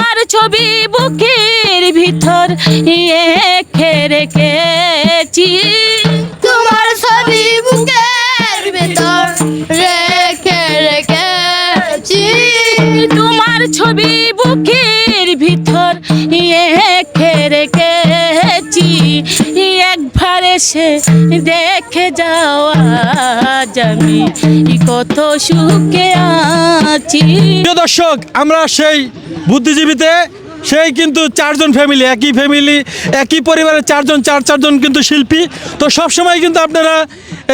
তোমার ছবি বুকের ভিতর রেখে রেখেছি। একবার এসে দেখে যাওয়া আমি কত সুখে আছি। প্রিয় দর্শক, আমরা সেই বুদ্ধিজীবীতে, সেই কিন্তু চারজন ফ্যামিলি একই ফ্যামিলি একই পরিবারের চারজন, চার চারজন কিন্তু শিল্পী। তো সবসময় কিন্তু আপনারা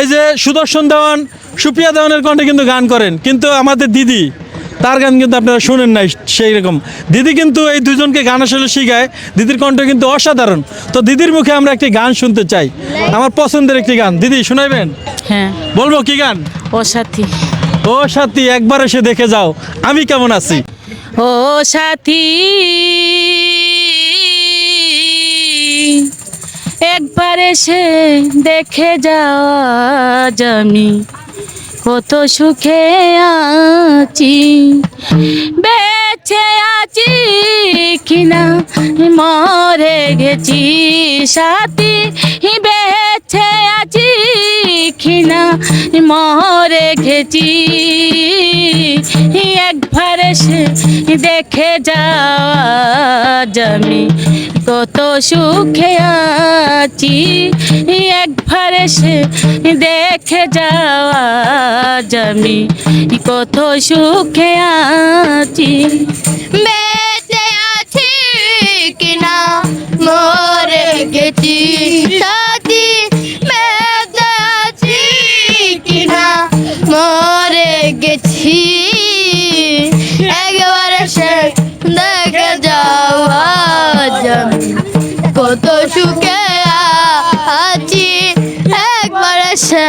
এই যে সুদর্শন দেওয়ান, সুপ্রিয়া দেওয়ানের কণ্ঠে কিন্তু গান করেন। কিন্তু আমাদের দিদি তার গান কিন্তু আপনারা শুনেন নাই সেই রকম। দিদি কিন্তু এই দুজনকে গান আসলে শিখায়। দিদির কণ্ঠ কিন্তু অসাধারণ। তো দিদির মুখে আমরা একটি গান শুনতে চাই। আমার পছন্দের একটি গান। দিদি শোনাইবেন? হ্যাঁ। বলব কি গান? ও সাথী। ও সাথী একবার এসে দেখে যাও। আমি কেমন আছি? ও সাথী একবার এসে দেখে যাওয়া আমি। কত সুখে আছি বেছে আছি কিনা মরে গেছি সাথী গেছি একবার এসে দেখে যাওয়া আমি কত সুখে আছি। একবার এসে দেখে যাওয়া আমি কত সুখে আছি। বেঁচে আছি কিনা, মরে গেছি। কত সুখে আছি, একবার সে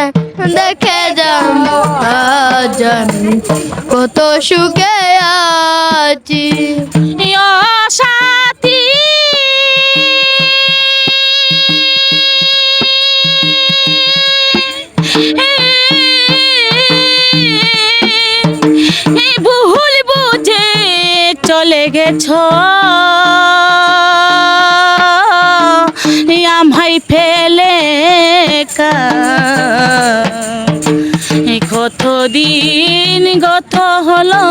দেখে যাবে কত সুখে আছি। সাথী ভুল বুঝে চলে গেছ। আমায় ফেলে কত দিন গত হলো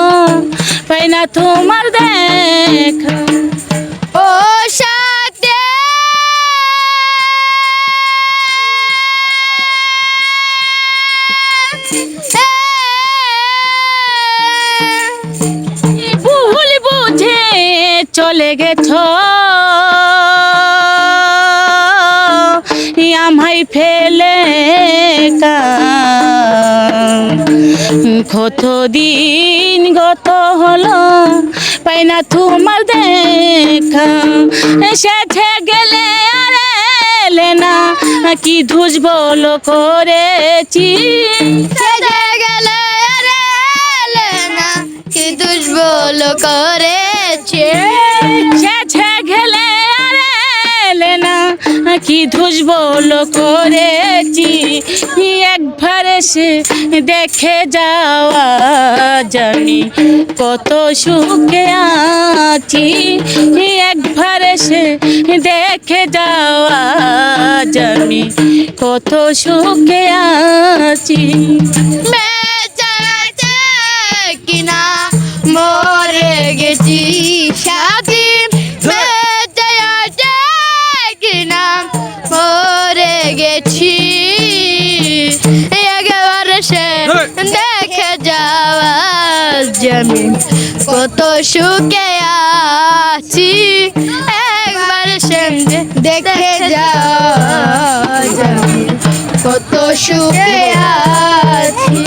পাই না তোমার দেখা। বুঝে চলে গেছ। আমায় ফেলে কত দিন গত হলো পাই না তোমার দেখা। সেছে গেলে আর এলে না কি ধুজ বলো করেছি? সেজে গেলে না কি দুর্বল করেছে? কি ধুজ বলো করেছি? একবার এসে দেখে যাওয়া জানি কত সুখে আছি। একবার এসে দেখে যাওয়া জানি কত সুখে আছি। কিনা মরে গেছি। জমি কত সুখে আছি একবার সে দেখে জমি কত সুখে আছি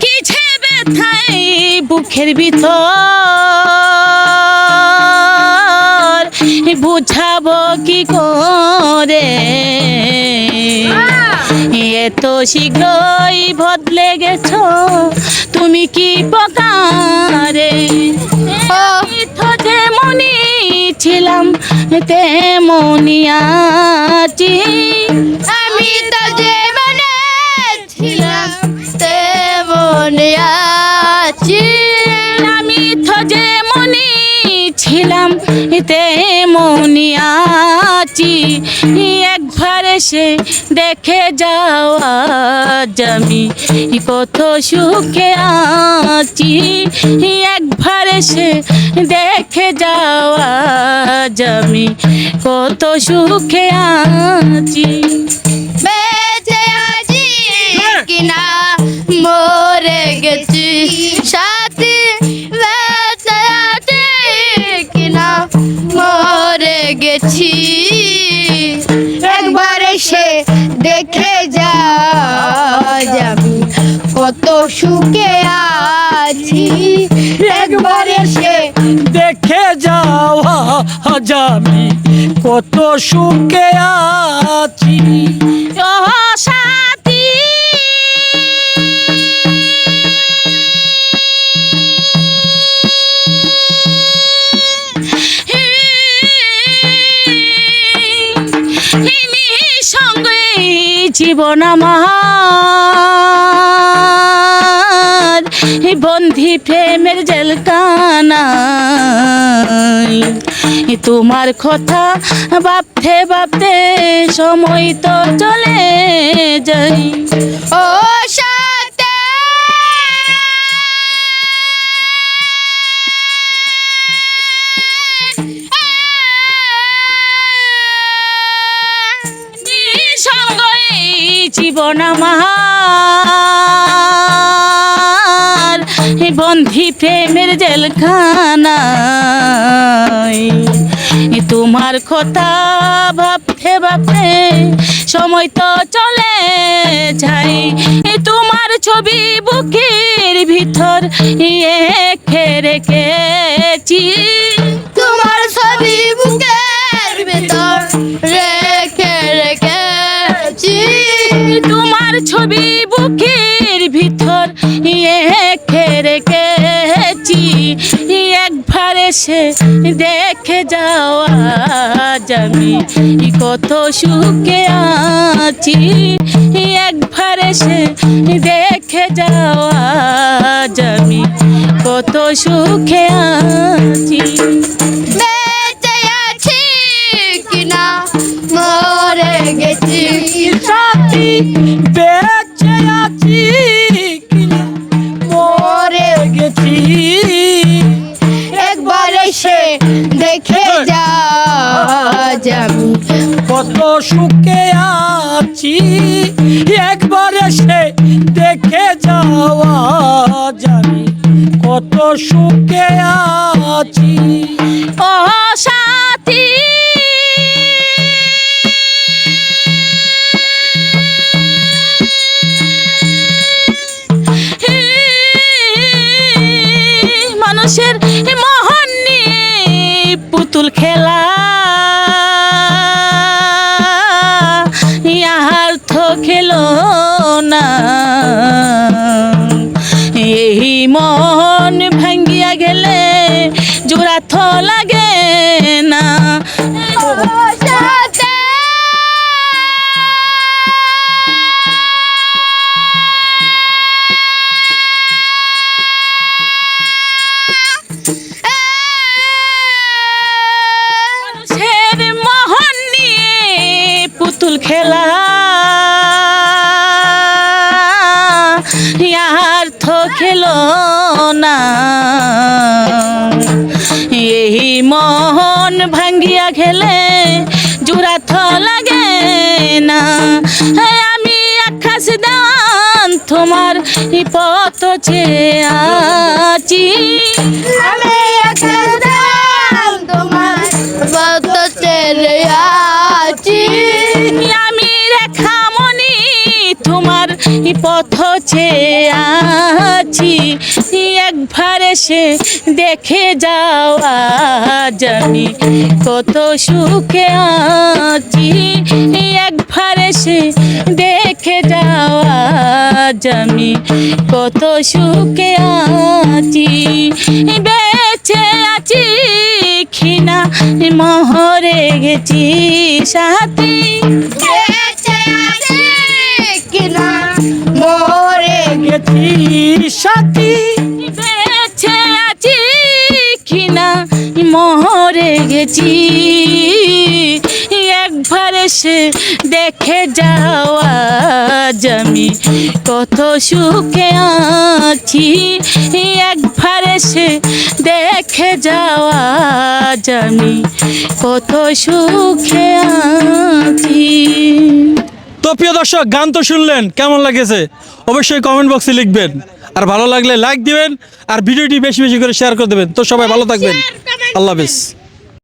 কি ছেবে থাই বুকের ভিতর বুঝাবো কি করে? এত শীঘ্রই বদলে গেছ তুমি কি প্রকারে ও। যেমনই ছিলাম তেমনি আছি। ছিলাম তেমনি আছি একবার এসে দেখে যাও আজ আমি। কত সুখে আছি একবার এসে দেখে যাওয়া আজ আমি। কত সুখে আছি। বেঁচে আছি কিনা মরে গেছি একবার এসে দেখে যা কত সুখে আছি। একবার এসে দেখে যাওয়া আমি কত সুখে জীবন আমার। বন্ধি প্রেমের জেলকানাই তোমার কথা ভাবতে ভাবতে সময় তো চলে যাই ও জীবন আমার। বন্ধি প্রেমের জেলখানায় তোমার কথা ভাবতে ভাবতে সময় তো চলে যায়। তোমার ছবি বুকের ভিতর রেখে ছবি বুকের ভিতর রেখে রেখেছি একবার এসে দেখে যাওয়া আজ আমি কত সুখে আছি। একবার এসে দেখে যাও আজ আমি কত সুখে আছি। বেঁচে সুখে আছি। একবার এসে দেখে যাওয়া জানি কত সুখে আছি। ও না। এই মন ভাঙ্গিয়া খেলে জুরাথ লাগে না। আমি আকাশ দান, তোমার পথ চেয়ে আছি। পথ চেয়ে আছি, একবার এসে দেখে যাও আমি। কত সুখে আছি, একবার এসে দেখে যাও আমি। কত সুখে আছি, বেঁচে আছি ক্ষীণা মহরে গেছি সাথী। সাথী। বেঁচে আছি কিনা? মহরে গেছি। একবার এসে দেখে যাওয়া আমি কত সুখে আছি। একবার এসে দেখে যাওয়া আমি কত সুখে আছি। তো প্রিয় দর্শক গান তো শুনলেন কেমন লাগেছে? অবশ্যই কমেন্ট বক্সে লিখবেন। আর ভালো লাগলে লাইক দিবেন আর ভিডিওটি বেশি বেশি করে শেয়ার করে দেবেন। তো সবাই ভালো থাকবেন। আল্লাহ হাফিজ।